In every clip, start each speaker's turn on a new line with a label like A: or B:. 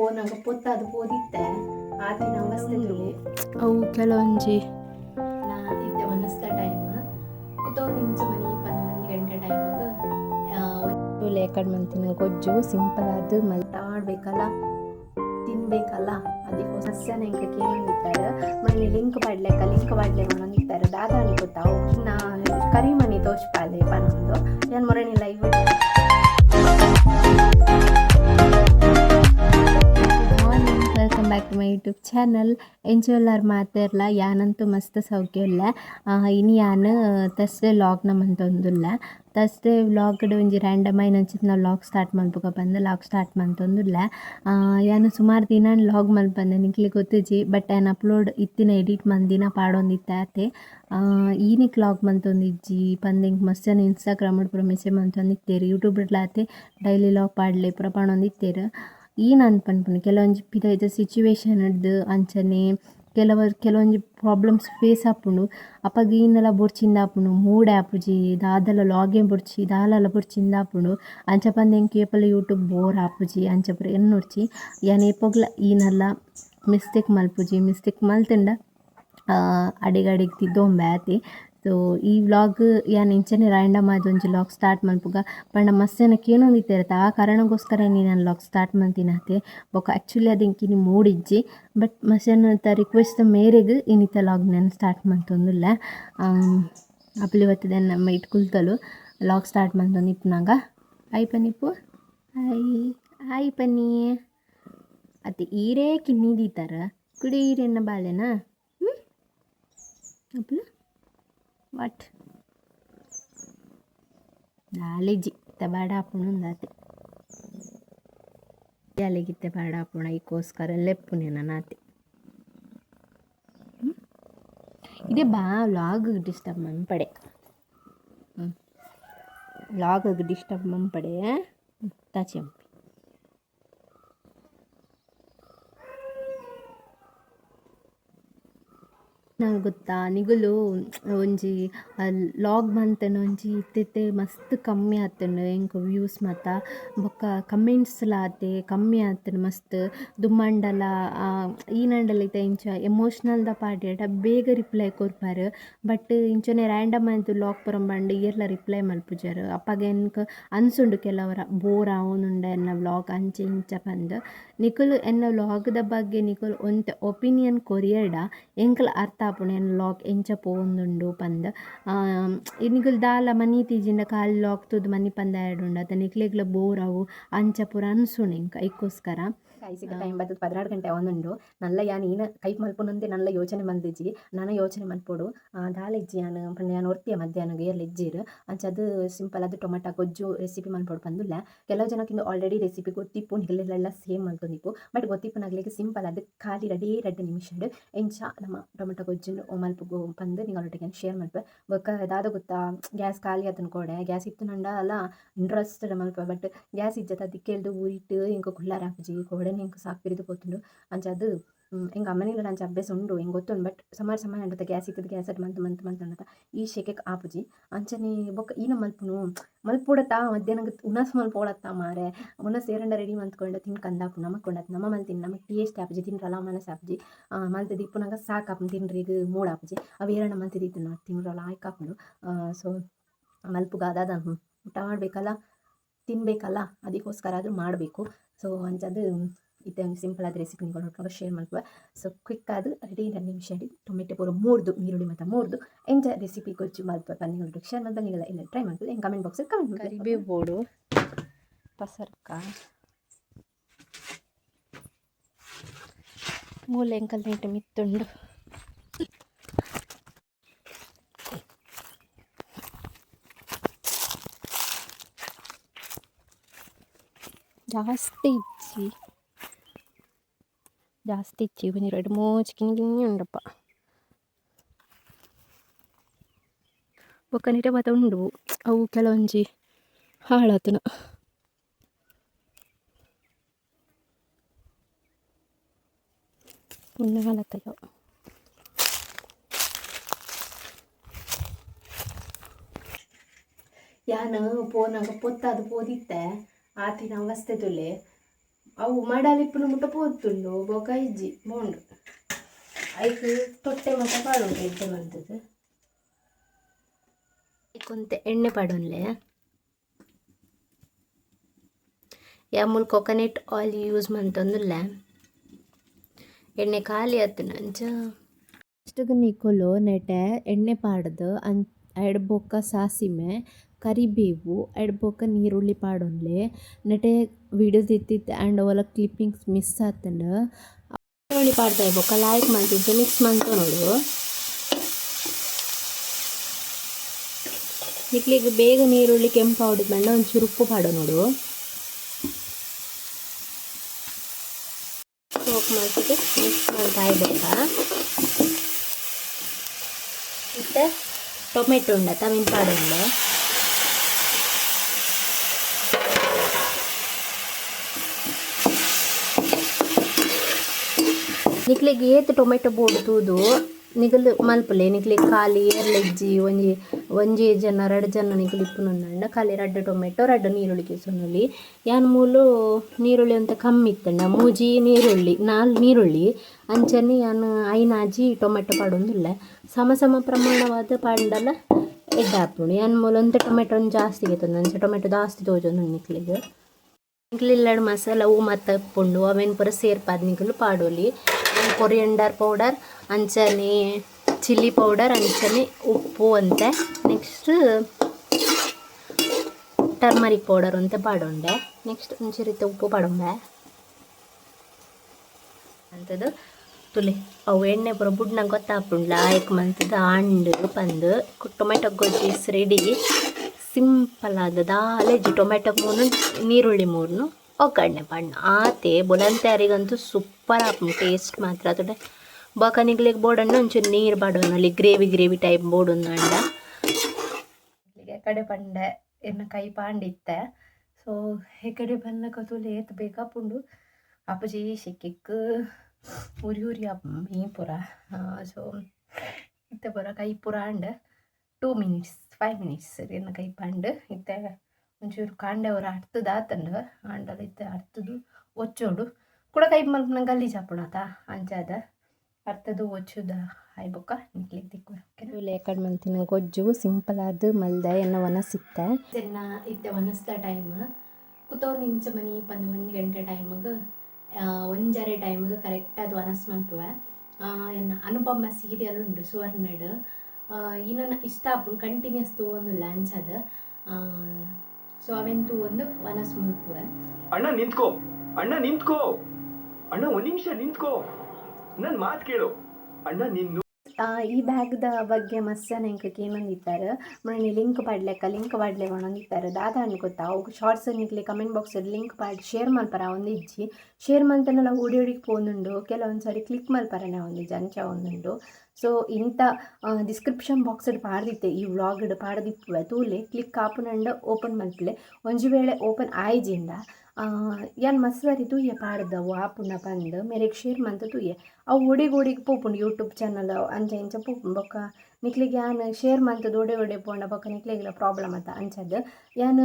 A: ಪೋನಾಗ ಪೊತ್ತಾದು ಓದಿತ್ತೆ ಆತಿನ ಅವಸ್ಥೆಲು
B: ಅವು ಕೆಲವೊಂಜಿ.
A: ನಾ ಇತ್ತೆ ಮನಸ್ತ ಟೈಮ್ ಕುತ್ತೊಂದು ಇಂಚು ಮನಿ ಪನ್ನೊಂದು ಗಂಟೆ ಟೈಮಾಗ
B: ಲೇಕಡ್ ಮಂತಿನ ಗೊಜ್ಜು ಸಿಂಪಲ್ ಆದ್ ಮಲ್ತ
A: ಮಾಡ್ಬೇಕಲ್ಲ ತಿನ್ಬೇಕಲ್ಲ ಅದಕ್ಕೆ ಸಸ್ಯನ ಇಂಕ ಕೇಳಿದ್ದಾರೆ ಮನೆ ಲಿಂಕ್ ಪಡ್ಲೆಕ್ಕ ಲಿಂಕ್ ಪಡ್ಲೆ ಮನೊಂದಿದ್ದಾರೆ ದಾದಾನಿ ಅನ್ಕೊತಾವು ನಾ ಕರಿಮಣಿ ತೋಚ್ಪಾಲೆ ಬಂದು ನಾನು ಮೊರಣಿ
B: back to my YouTube channel ಎಂಚೋಲ್ಲಾರ್ ಮಾತಾರ್ಲ ಯಾನಂತೂ ಮಸ್ತ್ ಸೌಖ್ಯಲ್ಲ ಇನಿ ಯಾನ್ ತರ್ಸ್ಡೇ ಲಾಗ್ನ ಮಂತೊಂದುಲ್ಲ ತರ್ಸ್ಡೇ ವ್ಲಾಗ್ಡ್ ಒಂಜಿ ರ್ಯಾಂಡಮ್ ಆಗಿ ನಂಚಿತ್ ನಾವು ಲಾಗ್ ಸ್ಟಾರ್ಟ್ ಮಾಡ್ಬೇಕ ಬಂದು ಲಾಗ್ ಸ್ಟಾರ್ಟ್ ಮಂತೊಂದುಲ್ಲ ಯಾನು ಸುಮಾರು ದಿನ ಲಾಗ್ ಮಲ್ಪಂದೆ ನಿಕ್ಲಿ ಗೊತ್ತಿಜಿ ಬಟ್ ಆ್ಯನ್ ಅಪ್ಲೋಡ್ ಇತ್ತಿನ ಎಡಿಟ್ ಮಂದಿನ ಪಾಡೊಂದಿತ್ತೆ ಈನಿಕ್ ಲಾಗ್ ಮಂತೊಂದಿಜ್ಜಿ ಪಂದಿಂಗ್ ಮಸ್ತ್ ಜನ ಇನ್ಸ್ಟಾಗ್ರಾಮ್ ಪೂರ ಮೆಸೇಜ್ ಮಂತೊಂದಿತ್ತೇರು ಯೂಟ್ಯೂಬ್ ಆತೆ ಡೈಲಿ ಲಾಗ್ ಪಾಡ್ಲೆ ಪೂರ ಏನು ಅನ್ಪನ್ಪುನು ಕೆಲವೊಂಜಿ ಪಿದಾಯ್ದ ಸಿಚುವೇಶನ್ ಹಿಡ್ದು ಅಂಚನೆ ಕೆಲವರು ಕೆಲವೊಂಜಿ ಪ್ರಾಬ್ಲಮ್ಸ್ ಫೇಸ್ ಆಪುಂಡು ಅಪಗ ಈನೆಲ್ಲ ಬೊರ್ಚಿಂದ ಆಪುಂಡು ಮೂಡ್ ಆಪುಜಿ ದಾದಲ ಲಾಗಿನ್ ಬೊರ್ಚಿ ದಾಲಲ ಬೊರ್ಚಿಂದ ಆಪುಂಡು ಅಂಚ ಪಂದ ಎಂಕ್ ಏಪಲ ಯೂಟ್ಯೂಬ್ ಬೋರ್ ಆಪುಜಿ ಅಂಚ ಪೂರ ಎನ್ನೊಡ್ಚಿ ಯಾನ್ ಏಪಗ್ಲ ಈನಲ್ಲ ಮಿಸ್ಟೇಕ್ ಮಲ್ಪುಜಿ ಮಿಸ್ಟೇಕ್ ಮಲ್ತಂಡ ಅಡಿಗಡಿಗೆ ತಿದ್ದೊಂಬೆ ಆತಿ ಸೊ ಈ ವ್ಲಾಗ್ ಯಾ ಇಂಚನೆ ರ್ಯಾಂಡಮ್ ಆಯ್ತು ಒಂಜಿ ಲಾಗ್ ಸ್ಟಾರ್ಟ್ ಮಲ್ಪುಗ ಪಂಡ ಮಸ್ತ್ ಜನ ಕೇನೊಂದಿತ್ತೆರ್ ಆ ಕಾರಣಗೋಸ್ಕರ ನೀ ನಾನು ಲಾಗ್ ಸ್ಟಾರ್ಟ್ ಮಂತಿನತೆ ಬೊಕ ಆ್ಯಕ್ಚುಲಿ ಅದು ಇಂಕಿನಿ ಮೂಡಿಜ್ಜಿ. ಬಟ್ ಮಸ್ತ್ ತ ರಿಕ್ವೆಸ್ಟ್ ಮೇರೆಗ್ ಇನ್ನಿತ ಲಾಗ್ ನಾನು ಸ್ಟಾರ್ಟ್ ಮಂತೊಂದುಲ್ಲ ಅಪ್ಲಿ ಬರ್ತದೆ ನಮ್ಮ ಇಟ್ ಕುಲ್ತಲು ಲಾಗ್ ಸ್ಟಾರ್ಟ್ ಮಂತೊಂದು ಇಪ್ಪನಾಗ ಐ ಪನ್ನಿಪ್ಪು ಆಯ್ ಆಯ್ ಪನ್ನಿ. ಅತ್ತೆ ಈರೇ ಕಿನ್ನಿದೀತಾರ. ಕುಡಿ ಈರೆನ್ನ ಬಾಳೆನಾ ಹ್ಞೂ ಅಪ್ಲ? ವಾಟ್ ನಾಲೆಜಿ ತಬಾಡ ಹಾಪುಣ ಅಂದಾತೆ ಅಲ್ಲಿಗಿತ್ತೆ ಬಾಡ ಹಾಪುಣ ಈಗೋಸ್ಕರ ಲೆಪ್ಪುನೆ ನಾತೆ ಇದೇ ಬಾ ಲಾಗ್ ಡಿಸ್ಟರ್ಬ್ ಮಂಪಡೆ ಹ್ಞೂ ಲಾಗ್ ಡಿಸ್ಟರ್ಬ್ ಮಂಪಡೆ ತಾಚೆಂಪಿ ನಂಗೆ ಗೊತ್ತಾ ನಿಗುಲು, ಒಂಜಿ ಲಾಗ್ ಮಂತನ ಒಂಜಿ ಇತ್ತೆ ಮಸ್ತ್ ಕಮ್ಮಿ ಆತುಂಡು ಎಂಕ್ ವ್ಯೂಸ್ ಮಾತ. ಬೊಕ್ಕ ಕಮೆಂಟ್ಸ್ ಲಾತೆ ಕಮ್ಮಿ ಆತುಂಡು ಮಸ್ತ್. ದುಮ್ಮಂಡಲ ಈನಂಡಲ ಇತ್ತೆ ಇಂಚ ಎಮೋಷ್ನಲ್ದ ಪಾಡ್ಯಡ ಬೇಗ ರಿಪ್ಲೈ ಕೊರ್ಪಾರ್ ಬಟ್ ಇಂಚನೆ ರ್ಯಾಂಡಮ್ ಆಯ್ತು ಲಾಗ್ ಪುರಂಬಂಡ್ ಇಯರ್ಲ ರಿಪ್ಲೈ ಮಲ್ಪುಜರ್. ಅಪ್ಪಗ ಎನ್ಕ್ ಅನ್ಸುಂಡು ಕೆಲವರ, ಬೋರ್ ಆವೊಂದುಂಡ ಎನ್ನ ವ್ಲಾಗ್ ಅಂಚೆ ಇಂಚ ಪಂದ್. ನಿಕುಲು ಎನ್ನ ವ್ಲಾಗ್ದ ಬಗ್ಗೆ ನಿಕುಲು ಒಂತೆ ಒಪಿನಿಯನ್ ಕೊರಿಯಡ ಎಂಕಲ್ ಅರ್ಥ ಆಪುಂಡು ಎನ್ನ ಲಾಗ್ ಎಂಚ ಪೋವೊಂದುಂಡು ಪಂದ್ ನಿಕುಲು ದಾಲ ಮನಿ ತೀಜಿಂಡ ಖಾಲಿ ಲಾಗ್ ತೂದ್ ಮನಿ ಪಂದ ಆಯಡುಂಡು ಅತ ನಿಕ್ಲೆಗ್ಲ ಬೋರ್ ಆವು ಅಂಚ ಪೂರ ಅನ್ಸುಂಡು ಎಂಕ ಐಕೋಸ್ಕರ
A: ಟೈಮ್ ಬರ್ತದೆ ಪದಿನಾರು ಗಂಟೆ ಒಂದುಂಡು ನಲ್ಲ ಯಾನ್ ಏನ ಕೈಪ್ ಮಲ್ಪನೊಂದೆ ನಲ್ಲ ಯೋಚನೆ ಮಂದಿಜಿ. ನಾನು ಯೋಚನೆ ಮಲ್ಪೋಡು ದಾಲ್ ಇಜ್ಜಿ ಯಾನು ಪಂಡ ಯಾನ್ ಒರ್ತಿಯ ಮಧ್ಯಾಹ್ನ ಏರ್ಲ ಇಜ್ಜೀರ್. ಅಂಚ ಅದು ಸಿಂಪಲ್ ಅದು ಟೊಮೆಟೊ ಗೊಜ್ಜು ರೆಸಿಪಿ ಮಲ್ಪೋಡು ಬಂದಿಲ್ಲ ಕೆಲವು ಜನಕ್ಕಿಂದು ಆಲ್ರೆಡಿ ರೆಸಿಪಿ ಗೊತ್ತಿಪ್ಪು ನಿಗಲೆಲ್ಲ ಸೇಮ್ ಮಲ್ತೊಂದಿಪ್ಪು ಬಟ್ ಗೊತ್ತಿಪ್ಪು ನಗ್ಲಿಕ್ಕೆ ಸಿಂಪಲ್ ಅದು ಖಾಲಿ ರೆಡಿ ರೆಡ್ ನಿಮಿಷ ಎಂಚ ನಮ್ಮ ಟೊಮೆಟೊ ಗೊಜ್ಜು ಮಲ್ಪು ಪಂದು ಅವ್ರೊಟ್ಟಿಗೆ ಶೇರ್ ಮಲ್ಪೆ ಬೊಕ್ಕ ದಾದ ಗೊತ್ತಾ ಗ್ಯಾಸ್ ಖಾಲಿ ಆತನ ಕೊಡೆ. ಗ್ಯಾಸ್ ಇತ್ತು ನಂಡ ಅಲ್ಲ ಇಂಟ್ರೆಸ್ಟ್ ಮಲ್ಪ. ಬಟ್ ಗ್ಯಾಸ್ ಇಜ್ಜತ ದಿಕ್ಕೆಲ್ದು ಊರಿಟ್ಟು ಇಂಕ ಕುಳ್ಳಾರ ಹಾಕಿ ಕೋಡೆ. ಇಂಕ ಸಾಕು ಪಿರಿದು ಪೋತುಂಡು ಅಂಚ ಅದು ಅಮ್ಮನಿಲ್ಲ ಅಂಚ ಅಭ್ಯಾಸ ಉಂಡು. ಹೆಂಗೆ ಗೊತ್ತುಂಡು ಬಟ್ ಸುಮಾರು ಸಮಯ ಅಂತ gas ಇಕ್ಕದ gas at month month month ಅಂಡತ ಈ ಶೆಕೆಗ್ ಆಪುಜಿ ಅಂಚನೆ ಬೊಕ್ಕ ಈನ ಮಲ್ಪುನು. ಮಲ್ಪುಡತ್ತ ಮಧ್ಯಾಹ್ನ ಉನಸ್ ಮಲ್ಪೋಡತ್ತ ಮಾರೆ. ಉನಸ್ ಏರಂಡ ರೆಡಿ ಮಂತ್ಕೊಂಡು ತಿನ್ ಕಂದಾಪು ನಮಗೆ ಕೊಂಡತ್ ನಮ್ಮ ಮಲ್ತಿನ್ ನಮಕ್ ಟೇಸ್ಟ್ ಆಪುಜಿ ತಿನ್ರಲ್ಲ ಮನಸ್ ಆಪುಜಿ ಮಲ್ತ ದಿಪ್ಪುನಾಗ ಸಾಕಾಪು ತಿನ್ರಿಗೆ ಮೂಡ್ ಆಪುಜಿ ಅವು ಏರಣ್ಣ ಮಲ್ತಿ ನಾ ತಿನ್ರಲ್ಲ ಆಯ್ಕಾಪುಂಡು ಸೊ, ಮಲ್ಪುಗಾದ ಊಟ ಮಾಡಬೇಕಲ್ಲ, ತಿನ್ಬೇಕಲ್ಲ ಅದಕ್ಕೋಸ್ಕರ ಆದರೂ ಮಾಡಬೇಕು. ಸೊ ಅಂಜದು ಇತ್ತೆ ಒಂದು ಸಿಂಪಲ್ ಆದ ರೆಸಿಪಿ ನೀವು ನೋಡ್ಕೊಂಡು ಶೇರ್ ಮಾಡ್ಕುವ ಸೊ ಕ್ವಿಕ್ ಆದ ರೆಡಿ ಎರಡು ನಿಮಿಷ ಹಿಡಿ ಟೊಮೆಟೊ ಪೂರ ಮೂರ್ದು, ಈರುಳ್ಳಿ ಮತ್ತು ಮೂರ್ದು. ಎಂಜ ರೆಸಿಪಿ ಗೊಜ್ಜು ಬನ್ನಿ ನೀವು ಶೇರ್ ಮಾಡ್ತಾ ನೀವೆಲ್ಲ ಇಲ್ಲ ಟ್ರೈ ಮಾಡ್ಬೋದು. ಹೆಂಗೆ ಕಮೆಂಟ್ ಬಾಕ್ಸಲ್ಲಿ ಕಮೆಂಟ್ ಮಾಡಿ
B: ಕರಿಬೇವು ಬೋಡು ಪಸರ್ಕ ಮೂಲೆ ಎಂಕಲ್ ನೀಟು ಮಿತ್ತುಂಡು. ಜಾಸ್ತಿ ಇಚ್ಚಿ ಜಾಸ್ತಿ ಇಚ್ಚಿ ಒಂಜಿ ಎರಡು ಕಿಂಗಿ ಕಿಂಗಿ ಉಂಡಪ್ಪ. ಬೊಕ್ಕ ನಿಟೆ ಉಂಡು. ಅವು ಕೆಲವೊಂಜಿ ಹಾಳಾತನ. ಉಣ್ಣಗಾಲತ್ತಲ್ಲ
A: ಯಾನು ಪೋನಾಗ ಪೊತ್ತಾದು ಪೋದಿತ್ತೆ? ಆತಿನ ಅವಸ್ಥೆದುಲೆ
B: ಅವು ಮಡಲಿಪ್ಪುನ ಮುಟ್ಟ ಪೋತುಂಡು ಬೊಕ ಇಜ್ಜಿ, ಬೋಂಡು. ಐಕ್ ತೊಟ್ಟೆ ಮಟ್ಟ ಪಾಡುಂಡು ಎಡ್ಡೆ ಮಂತದ್ದು. ಕೊಂತೆ ಎಣ್ಣೆ ಪಾಡೊನ್ಲೆ. ಯಾಮೂಲ್ ಕೊಕೊನೆಟ್ ಆಯಿಲ್ ಯೂಸ್ ಮಂತಂದುಲ್ಲ. ಎಣ್ಣೆ ಖಾಲಿ ಆತು ನಂಚ.
C: ಇಷ್ಟಗ ನಿಕೊಲು ನೆಟೆ ಎಣ್ಣೆ ಪಾಡ್ದು ಅನ್ ಬೊಕ್ಕ ಸಾಸಿಮೆ ಕರಿಬೇವು ಎಡ್ ಬೊಕ ನೀರುಳ್ಳಿ ಪಾಡೊಂದ್ಲೆ. ನೆಟೆ ವಿಡಿಯೋಸ್ ಇತ್ತಿತ್ತು ಆ್ಯಂಡ್ ಅವಲ ಕ್ಲಿಪ್ಪಿಂಗ್ಸ್ ಮಿಸ್ ಆತಂಡ್.
B: ನೀರುಳ್ಳಿ ಪಾಡ್ತಾ ಇರ್ಬೋಕ ಲೈಕ್ ಮಾಡ್ತಿದ್ದೆ ಮಿಕ್ಸ್ ಮಂತ ನೋಡು. ನಿಕ್ಲಿಗೆ ಬೇಗ ನೀರುಳ್ಳಿ ಕೆಂಪು ಆವಡಿದ್ಮೇಲೆ ಒಂಚೂರು ಉಪ್ಪು ಪಾಡೋ ನೋಡು. ಮಾಡ್ತಿದ್ದು ಮಿಕ್ಸ್ ಮಾಡ್ತಾ ಇಡ್ಬೇಕಾ ಮತ್ತೆ ಟೊಮೆಟೊ ಉಂಡ ತಮಿನ್ ಪಾಡುಂಡೆ ನಿಕ್ಲಿಗೆ ಏತ್ ಟೊಮೆಟೊ ಬೋಡ್ತೂದು ತೂದು ನಿಗಲು ಮಲ್ಪಲೆ. ನಿಕ್ಲಿಗೆ ಖಾಲಿ ಎರ್ಲೆಜ್ಜಿ ಒಂಜಿ ಒಂಜಿ ಜನ ರಡ್ಡ್ ಜನ ನಿಕುಲು ಇಪ್ಪುನಂಡ ಖಾಲಿ ಟೊಮೆಟೊ, ರಡ್ಡು ನೀರುಳ್ಳಿ ಕೇಸುನೊಲಿ ಯಾನ್ ಮೂಲು ನೀರುಳ್ಳಿ ಅಂತ ಕಮ್ಮಿ ಇತ್ತಂಡ. ಮೂಜಿ ನೀರುಳ್ಳಿ, ನಾಲ್ ನೀರುಳ್ಳಿ. ಅಂಚನೆ ಯಾನ್ ಐನಾಜಿ ಟೊಮೆಟೊ ಪಾಡೊಂದುಲ್ಲ. ಸಮ ಸಮ ಪ್ರಮಾಣವಾದ ಪಾಂಡಲ ಎಡ್ಡೆ ಹಾಪುಂಡು ಯಾನ್ ಮೂಲು ಒಂತೆ ಟೊಮೆಟೊ ಜಾಸ್ತಿ ಕೇತೊಂದು ಅಂಚ ಟೊಮೆಟೊ ಜಾಸ್ತಿ ತೋಜೊಂದು ನಿಕ್ಲಿಗೆ. ಮಸಾಲ ಹೂ ಮತ್ತು ಪುಂಡು ಅವೇನು ಪೂರ ಸೇರ್ಪಾದ ನಿಕುಲು ಪಾಡೋಲಿ. ಕೊರಿಯಂಡರ್ ಪೌಡರ್, ಅಂಚನೆ, ಚಿಲ್ಲಿ ಪೌಡರ್, ಅಂಚನೆ, ಉಪ್ಪು ಅಂತೆ. ನೆಕ್ಸ್ಟ್ ಟರ್ಮರಿಕ್ ಪೌಡರ್ ಅಂತ ಪಾಡೊಂಡೆ. ನೆಕ್ಸ್ಟ್ ಒಂಚೂರಿತ ಉಪ್ಪು ಪಾಡೊಂಬೆ ಅಂಥದ್ದು ತುಲಿ, ಅವು ಎಣ್ಣೆ ಪೂರ ಬುಡ್ನ ಗೊತ್ತಾಪುಂಡ್ಲ, ಆಯ್ಕೆ ಮಂತದ ಅಂಡು ಪಂದು ಟೊಮೆಟೊ ಗೊಜ್ಜಿಸ್ ರೆಡಿ. ಸಿಂಪಲ್ ಆದ ದಾಲೆಜ್ಜಿ ಟೊಮೆಟೊ ಮೂರು ನೀರುಳ್ಳಿ ಮೂರನ್ನು ಒಗ್ಗರಣೆ ಪಣ್ಣ ಆತೆ ಬೊಲಂತ್ಯಾರಿಗಂತೂ ಸೂಪರ್ ಆಪುಂಡು ಟೇಸ್ಟ್ ಮಾತ್ರ ಅತುಡೆ ಬಕನಿಗ್ಲಿಗೆ ಬೋಡಣ್ಣ ಒಂಚೂರು ನೀರು ಬಾಡೋನಲ್ಲಿ ಗ್ರೇವಿ ಗ್ರೇವಿ ಟೈಪ್ ಬೋಡೊಂದು ಅಂಡ. ಕಡೆ ಪಂಡೆ ಎನ್ನ ಕೈ ಪಾಂಡಿತ್ತೆ ಸೊ ಈ ಕಡೆ ಬಂದ ಕತೂಲ್ ಏತ್ ಬೇಕಾಪುಂಡು. ಅಪ್ಪಜಿ ಸಿಕ್ಕಿಕ್ ಉರಿ ಉರಿ ಅಪ್ಪ ಮೀ ಪುರ. ಸೊ ಇತ್ತೆ ಪುರ ಕೈ ಪುರ and two minutes five minutes ಎನ್ನ ಕೈ ಪಾಂಡ್ ಇತ್ತೆ ಒಂಚೂರು ಕಾಂಡೆ ಅವರ ಅರ್ತದ ಆತಂಡ ಆಂಡಲ ಇತ್ತೆ ಅರ್ತದು ಒಚ್ಚೋಡು. ಕೂಡ ಕೈ ಮಲ್ಪನ ಗಲ್ಲಿ ಹಾಪುಣಾತ ಅಂಚಾದ ಅರ್ತದು ಒಚ್ಚುದ ಆಯ್ಬೊಕ್ಕ ನಿಕ್ಲಿಗೆ ದಿಕ್ಕು
C: ಇವ್ಲೆ ಏಕಡೆ ಮಂತಿನ ಗೊಜ್ಜು ಸಿಂಪಲ್ ಆದ ಮಲ್ದ ಎನ್ನ ವನಸಿತ್ತೆ
B: ಚೆನ್ನ ಇತ್ತೆ ಒನಸ್ದ ಟೈಮ್. ಕುತೋ ಇಂಚ ಮನಿ ಬಂದು ಒಂದು ಗಂಟೆ ಟೈಮಿಗೆ ಒಂಜರೆ ಟೈಮಿಗೆ ಕರೆಕ್ಟ್ ಅದು ಒನಸ್ ಮಲ್ಪುವೆ. ಎನ್ನ ಅನುಪಮ ಸೀರಿಯಲ್ ಉಂಡು ಸುವರ್ಣಡ್. ಇನ್ನೊಂದು ಇಷ್ಟ ಕಂಟಿನ್ಯೂಸ್ ತೂವೊಂದುಲ್ಲ ಅದ. ಸೊ ಅವೆಂತು ಒಂದು ವನಸ್ ಮಲ್ಪುವೆ
D: ಅಣ್ಣ ನಿಂತ್ಕೋ ಅಣ್ಣ ನಿಂತ್ಕೋ, ಅಣ್ಣ ಒಂದ್ ನಿಮಿಷ ನಿಂತ್ಕೋ ನನ್ನ ಮಾತು ಕೇಳು. ಅಣ್ಣ ನಿನ್ನು
B: ಈ ಬ್ಯಾಗ್ದ ಬಗ್ಗೆ ಮಸ್ತ್ ಜನ ಇಂಕ ಕೇಮಂದಿತ್ತಾರೆ ಮನೆ ಲಿಂಕ್ ಪಾಡ್ಲೆಕ್ಕ ಲಿಂಕ್ ಪಾಡ್ಲೆ ಒಣಗಿತ್ತಾರೆ ದಾದ ಅನ್ಕೊತಾ ಅವು ಶಾರ್ಟ್ಸ್ ನಿಕ್ಲಿ ಕಮೆಂಟ್ ಬಾಕ್ಸ್ ಲಿಂಕ್ ಪಾಡಿ ಶೇರ್ ಮಲ್ಪರ ಒಂದು ಇಜ್ಜಿ. ಶೇರ್ ಮಾಡ್ತಾನೆಲ್ಲ ಓಡಿ ಓಡಿಗೆ ಪೋನುಂಡು ಕೆಲವೊಂದು ಸಾರಿ ಕ್ಲಿಕ್ ಮಲ್ಪರನೆ ಒಂದು ಜಂಚ ಒಂದುಂಡು ಸೊ ಇಂಥ ಡಿಸ್ಕ್ರಿಪ್ಷನ್ ಬಾಕ್ಸ್ ಪಾಡ್ದಿತ್ತೆ, ಈ ವ್ಲಾಗ್ ಪಾಡ್ದಿಪ್ಪುವೆ ತೂಲೆ ಕ್ಲಿಕ್ ಆಪುನಂಡ ಓಪನ್ ಮಲ್ಪಲೆ ಒಂಜಿ ವೇಳೆ ಓಪನ್ ಆಯ್ಜಿಂದ ಯಾನ್ ಮಸ್ವರಿ ತೂಯೆ ಪಾಡ್ದವು ಆಪುನ ಪಂದ್ ಮೇರೆಗ್ ಶೇರ್ ಮಂತ್ ತೂಯೆ. ಅವು ಒಡಿಗೆ ಒಡಿಗೆ ಪೋಪುಂಡು ಯೂಟ್ಯೂಬ್ ಚಾನಲ್ ಅಂಚ ಇಂಚ ಪೋಪುಂಡು, ಬೊಕ್ಕ ನಿಕ್ಲಿಗೆ ಯಾನ್ ಶೇರ್ ಮಂತದ ಒಡೆ ಒಡೆ ಪೋಂಡ, ಬೊಕ್ಕ ನಿಕ್ಲಿಗೆಲ್ಲ ಪ್ರಾಬ್ಲಮ್ ಅಂತ ಅಂಚದ್ದು ಯಾನ್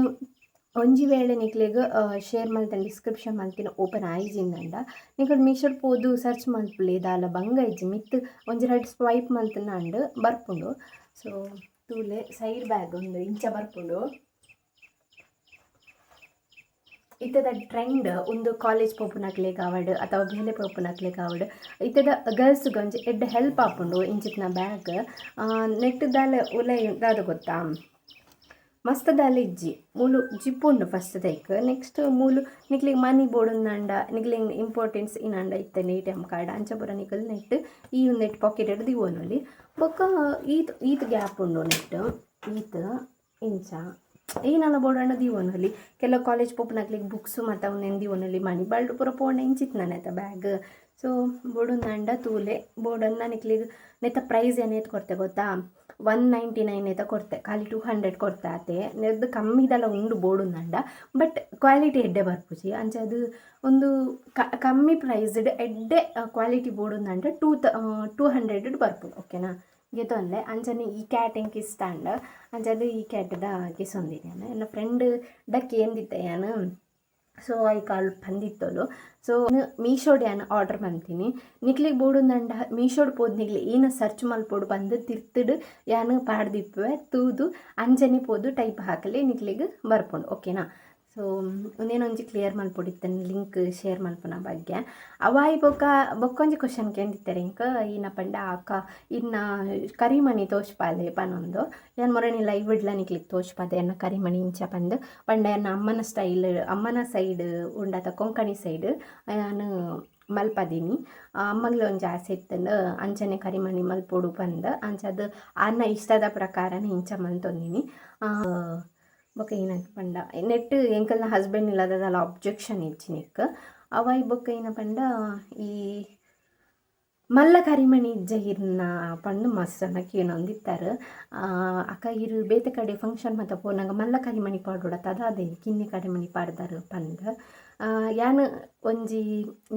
B: ಒಂಜಿ ವೇಳೆ ನಿಕ್ಲೆಗ್ ಶೇರ್ ಮಲ್ತನ ಡಿಸ್ಕ್ರಿಪ್ಷನ್ ಮಲ್ತಿನ ಓಪನ್ ಆಯ್ಜಿಂದಂಡ ನಿಕಲ್ ಮೀಶೋಡ್ ಪೋದು ಸರ್ಚ್ ಮಲ್ಪುಲೆ ದಾಲ ಬಂಗ ಇಜ್ಜಿ ಮಿತ್ ಒಂಜಿ ರೈಟ್ ಸ್ವೈಪ್ ಮಲ್ತನಂಡ್ ಬರ್ಪುಂಡು. ಸೊ ತೂಲೆ ಸೈಡ್ ಬ್ಯಾಗ್ ಒಂದು ಇಂಚ ಬರ್ಪುಂಡು. ಇತ್ತದ ಟ್ರೆಂಡ್ ಒಂದು ಕಾಲೇಜ್ ಪೋಪುನಕ್ಲೆ ಕಾವಡ್ ಅಥವಾ ಬೇಲೆ ಪೋಪುನಕ್ಲೆ ಕಾವಡ್. ಇತ್ತದ ಗರ್ಲ್ಸ್ ಗಂಜ್ ಎಡ್ಡ ಹೆಲ್ಪ್ ಆಪುಂಡು ಇಂಚಿತ್ನ ಬ್ಯಾಗ್. ನೆಟ್ ದಾಲೆ ಉಲೈ ದಾದ ಗೊತ್ತಾ? ಮಸ್ತ್ ದಾಲೆ ಇಜ್ಜಿ. ಮೂಲು ಜಿಪ್ಪುಂಡು ಫಸ್ಟ್ ದೈಕ್ ನೆಕ್ಸ್ಟ್ ಮೂಲು ನಿಕ್ಲಿಗೆ ಮನಿ ಬೋಡುಂದಂಡ ನಿಕ್ಲಿಂಗ್ ಇಂಪಾರ್ಟೆನ್ಸ್ ಇನಂಡ ಇತ್ತೆ ಎ ಟಿ ಎಂ ಕಾರ್ಡ್ ಅಂಚ ಪುರ ನಿಕಲ್ ನೆಟ್, ಈ ನೆಟ್ ಪಾಕೆಟ್ ಹಿಡ್ದು ಇವನಲ್ಲಿ ಬೊಕ್ಕ ಈತ್ ಈತ್ ಗ್ಯಾಪ್ ಉಂಡು ನೆಟ್. ಈತ್, ಇಂಚ. ಏನಲ್ಲ ಬೋಡಣ್ಣ ದೀವನಲ್ಲಿ ಕೆಲವು ಕಾಲೇಜ್ ಪೋಪುನಕ್ಲಿಗೆ ಬುಕ್ಸು ಮತ್ತು ಅವನೇನು ದೀವನಲ್ಲಿ ಮಾಡಿ. ಬಲ್ಡು ಪೂರ ಪೋಂಡ ಇಂಚಿತ್ ಆಯ್ತಾ ಬ್ಯಾಗ್ ಸೊ ಬೋಡೊಂದಂಡ ತೂಲೆ. ಬೋಡನ್ನ ನಿಕ್ಲಿಗೆ ನೆತ್ತ ಪ್ರೈಸ್ ಏನೇತ್ ಕೊಡ್ತೆ ಗೊತ್ತಾ? ಒನ್ ನೈಂಟಿ ನೈನ್ ಎತ್ತ ಕೊಡ್ತೆ. ಖಾಲಿ ಟೂ ಹಂಡ್ರೆಡ್ ಕೊಡ್ತೆ ಆತೆ. ನೆದ್ದು ಕಮ್ಮಿದೆಲ್ಲ ಉಂಡು ಬೋಡುಂದಂಡ ಬಟ್ ಕ್ವಾಲಿಟಿ ಎಡ್ಡೆ ಬರ್ಪುಜಿ ಅಂಚೆ ಅದು ಒಂದು ಕಮ್ಮಿ ಪ್ರೈಸ್ಡ್ ಎಡ್ಡೆ ಕ್ವಾಲಿಟಿ ಬೋಡುಂದಂಡ ಟೂ ತ ಟೂ ಹಂಡ್ರೆಡ್ ಬರ್ಪು. ಓಕೆನಾ ಗೆತೊಂದೆ. ಅಂಚನೆ ಈ ಕ್ಯಾಟ್ ಎಂಕ್ ಇಷ್ಟ ಅಂಡ ಅಂಚದು ಈ ಕ್ಯಾಟ್ದ ಗೆಸೊಂದಿದ್ದೇನೆ ನನ್ನ ಫ್ರೆಂಡ್ ಡಕ್ಕಿ ಎಂದಿತ್ತೆ ನಾನು ಸೊ, ಐ ಕಾಲ್ ಬಂದಿತ್ತಲು. ಸೊ ಮೀಶೋಡ್ ಏನು ಆರ್ಡರ್ ಮಾಡ್ತೀನಿ ನಿಕ್ಲಿಗೆ ಬೋಡುಂದಂಡ ಮೀಶೋಡ್ ಪೋದ್ ನಿಕ್ಲಿ ಏನು ಸರ್ಚ್ ಮಲ್ಪೋಡು ಬಂದು ತಿರ್ತಿಡು ಏನು ಪಾಡ್ದಿಪ್ಪೆ ತೂದು ಅಂಜನಿ ಪೋದು ಟೈಪ್ ಹಾಕಲಿ ನಿಕ್ಲಿಗೆ ಬರ್ಪುಂಡು. ಓಕೆನಾ ಸೊ ಒಂದೇನೊಂಜಿ ಕ್ಲಿಯರ್ ಮಲ್ಪೊಡಿತ್ತೇನೆ ಲಿಂಕ್ ಶೇರ್ ಮಲ್ಪುನ ಬಗ್ಗೆ. ಅವಾಯಿ ಬೊಕ್ಕ, ಬೊಕ್ಕೊಂಜಿ ಕ್ವಶನ್ ಕೇಂದಿತ್ತಾರೆ ಇಂಕ, ಈನ ಪಂಡ ಅಕ್ಕ ಇನ್ನ ಕರಿಮಣಿ ತೋಚ್ಪಾಲೆ ಪನೊಂದು. ಯನ್ ಮೊರಣಿ ಲೈವ್ ಇಡ್ಲ ಕ್ಲಿಕ್ ತೋಚ್ಪಾದೆ ಎನ್ನ ಕರಿಮಣಿ ಇಂಚ ಪಂದ್. ಪಂಡ ಎನ್ನ ಅಮ್ಮನ ಸ್ಟೈಲ್ ಅಮ್ಮನ ಸೈಡ್ ಉಂಡಾತ ಕೊಂಕಣಿ ಸೈಡ್ ನಾನು ಮಲ್ಪದೀನಿ. ಅಮ್ಮಗ್ಲ ಒಂದು ಆಸೆ ಇತ್ತಂದು, ಅಂಚನೆ ಕರಿಮಣಿ ಮಲ್ಪೊಡು ಬಂದು ಅಂಚದು ಅನ್ನ ಇಷ್ಟದ ಪ್ರಕಾರನೇ ಇಂಚ ಮಲ್ತೊಂದಿನಿ. ಬೊಕ ಏನಂತ ಪಂಡ, ನೆಟ್ ಎಂಕಲ್ನ ಹಸ್ಬೆಂಡ್ ಇಲ್ಲದಲ್ಲ ಅಬ್ಜೆಕ್ಷನ್ ಅವ ಈ ಏನ ಪಂಡ, ಈ ಮಲ್ಲ ಕರಿಮಣಿ ಇಜ್ಜ ಇರ್ನ ಪಂಡು ಮಸ್ತ್ ಅನ್ನಕ್ಕೆ ಏನೊಂದಿತ್ತಾರೆ ಅಕ್ಕ ಇರು ಬೇತೆ ಕಡೆ ಫಂಕ್ಷನ್ ಮತ್ತು ಪೋನಾಗ ಮಲ್ಲ ಕರಿಮಣಿ ಪಾಡೋಡ ಅದೇ ಕಿನ್ನೆ ಕರಿಮಣಿ ಪಾಡ್ದಾರ ಪಂದ್ ಯಾನ್ ಒಂಜಿ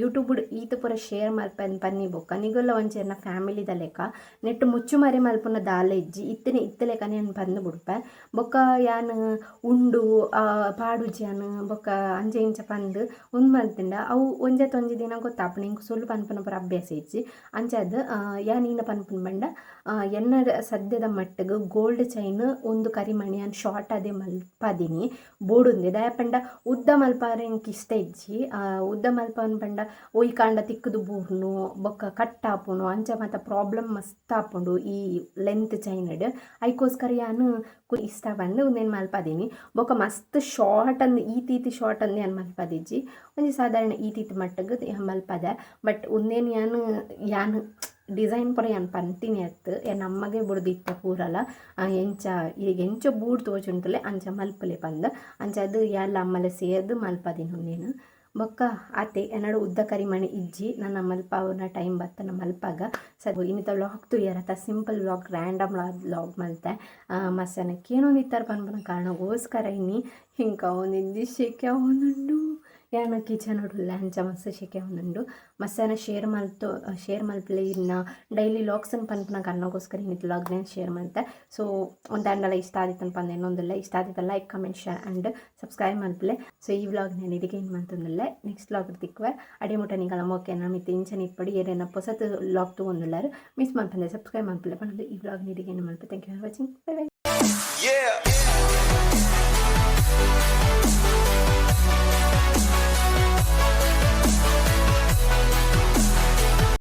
B: ಯೂಟ್ಯೂಬ್ ಈತ ಪೂರ ಶೇರ್ ಮಲ್ಪನ್ ಪನ್ನಿ ಬೊಕ್ಕ ನಿಗೊಲ್ಲ ಒಂಜಿ ಎನ್ನ ಫ್ಯಾಮಿಲಿದ ಲೆಕ್ಕ ನೆಟ್ ಮುಚ್ಚು ಮರಿ ಮಲ್ಪುನ ದಾಲ ಇಜ್ಜಿ. ಇತ್ತನೆ ಇತ್ತ ಲೆಕ್ಕ ನಾನು ಬಂದು ಬಿಡ್ಪೆ. ಬೊಕ್ಕ ಯಾನ್ ಉಂಡು ಆ, ಪಾಡುಜಿ ಯಾನ್ ಬೊಕ್ಕ ಅಂಚೆ ಇಂಚ ಪಂದ್ ಉಂದು ಮಲ್ತಿಂಡ. ಅವು ಒಂಜೆ ತೊಂಜಿ ದಿನ ಗೊತ್ತಾಪ. ನಿಂಗೆ ಸುಲ್ಲು ಪನ್ಪುನ ಪೂರ ಅಭ್ಯಾಸ ಇಜ್ಜಿ. ಅಂಚಾದ ಯಾನ್ ಈನ ಪನ್ಪುನ ಬಂಡ ಎನ್ನ ಸದ್ಯದ ಮಟ್ಟಗ ಗೋಲ್ಡ್ ಚೈನ್ ಒಂದು ಕರಿಮಣಿ ಅನ್ ಶಾರ್ಟ್ ಅದೇ ಮಲ್ಪದಿನಿ ಬೋಡುಂದೆ. ದಯಪಂಡ ಉದ್ದ ಮಲ್ಪಾರ ಇಷ್ಟ ಇಜ್ಜಿ. ಆ, ಉದ್ದ ಮಲ್ಪನ್ ಪಂಡ ಒಯ್ ಕಾಂಡ ತಿಕ್ಕುದು ಬೂರ್ನು ಬೊಕ್ಕ ಕಟ್ ಆಪುನು ಅಂಚ ಮಾತ ಪ್ರಾಬ್ಲಮ್ ಮಸ್ತ್ ಆಪುಂಡು ಈ ಲೆಂತ್ ಚೈನಡ್. ಐಕೋಸ್ಕರ ಯಾನು ಇಷ್ಟ ಬಂದು ಒಂದೇನು ಮಲ್ಪದೀನಿ. ಬೊಕ್ಕ ಮಸ್ತ್ ಶಾರ್ಟ್ ಅಂದ್ ಈ ಶಾರ್ಟ್ ಅಂದ್ ಯಾನ್ ಮಲ್ಪದಿಜ್ಜಿ ಒಂಜಿ ಸಾಧಾರಣ ಈ ತೀತಿ ಮಟ್ಟಗೆ ಮಲ್ಪದೆ. ಬಟ್ ಒಂದೇನು ಯಾನು ಯಾನ್ ಡಿಸೈನ್ ಪರ ಏನು ಪಂತೀನಿ ಅತ್ತು ಏನು ನಮ್ಮಗೆ ಬುಡ್ದಿತ್ತ ಪೂರಲ ಎಂಚ ಈಗ ಎಂಚ ಬೂಡ್ ತೋಜುಂಟಲೆ, ಅಂಚ ಮಲ್ಪಲೆ ಪಂದ. ಅಂಚ ಅದು ಎಲ್ಲ ಅಮ್ಮಲೆ ಸೇರ್ದು ಮಲ್ಪದಿನ ನೀನು. ಬೊಕ್ಕ ಆತೆ ಎನ್ನಡು ಉದ್ದ ಕರಿಮಣಿ ಇಜ್ಜಿ, ನನ್ನ ಮಲ್ಪ ಅವ್ರನ್ನ ಟೈಮ್ ಬತ್ತನ ಮಲ್ಪಾಗ. ಸರಿ ಇನ್ನಿತ ವ್ಲಾಗ್ ತುಯ್ಯಾರತ್ತ ಸಿಂಪಲ್ ವ್ಲಾಗ್, ರ್ಯಾಂಡಮ್ ವ್ಲಾಗ್ ಮಲ್ತೆ. ಮಸನ ಕೇನೊಂದು ಇತ್ತರ ಬಂದ್ಬನ ಕಾರಣಗೋಸ್ಕರ ಇನ್ನಿ ಹಿಂಗೆ ಅವನಿಂದ ಶೇಕೆ ಒಂದುಂಡು ಯಾನ ಕಿಚನ್ ಉಡ್ಲ ಅಂಚ ಮಸ್ತ್ ಶೆಕೆ ಒಂದುಂಡು ಮಸ್ಸನ ಶೇರ್ ಮಲ್ತು ಶೇರ್ ಮಲ್ಪಲೆ ಇನ್ನ ಡೈಲಿ ಲಾಗ್ಸನ್ ಪನ್ಪನ ಕಾರಣಗೋಸ್ಕರ ಇನ್ನಿತ್ತು ಲಾಗ್ನ ಶೇರ್ ಮಲ್ತೆ ಸೊ ಒಂದು ದಂಡಲ ಇಷ್ಟ ಆದಿತ್ತಂತ ಪಂದ ಇನ್ನೊಂದಿಲ್ಲ. ಇಷ್ಟ Aditya like comment share and subscribe ಮಲ್ಪಲೆ. So ಈ ವ್ಲಾಗ್ ನಾನು ಇದಕ್ಕೆ ಏನು ಮಂತಂದಿಲ್ಲ ನೆಕ್ಸ್ಟ್ ವ್ಲಾಗ್ ತಿಕ್ಕುವೆ ಅಡಿಮುಟ ನಿಂಗಳ ಓಕೆ ನಮ್ಮ ಇತ್ತು ಇಂಚನೆ ಇಟ್ಪಡಿ ಏನೇನ ಹೊಸತು ಲಾಗ್ ತೊಗೊಂದಿಲ್ಲಾರು ಮಿಸ್ ಮಾಡ್ತಂದೆ ಸಬ್ಸ್ಕ್ರೈಬ್ ಮಾಡ್ಪಲೆ. ಬಂದು ಈ ವ್ಲಾಗ್ ಇದಕ್ಕೆ ಏನು ಮಾಡ್ತೆ thank you for watching bye
D: bye.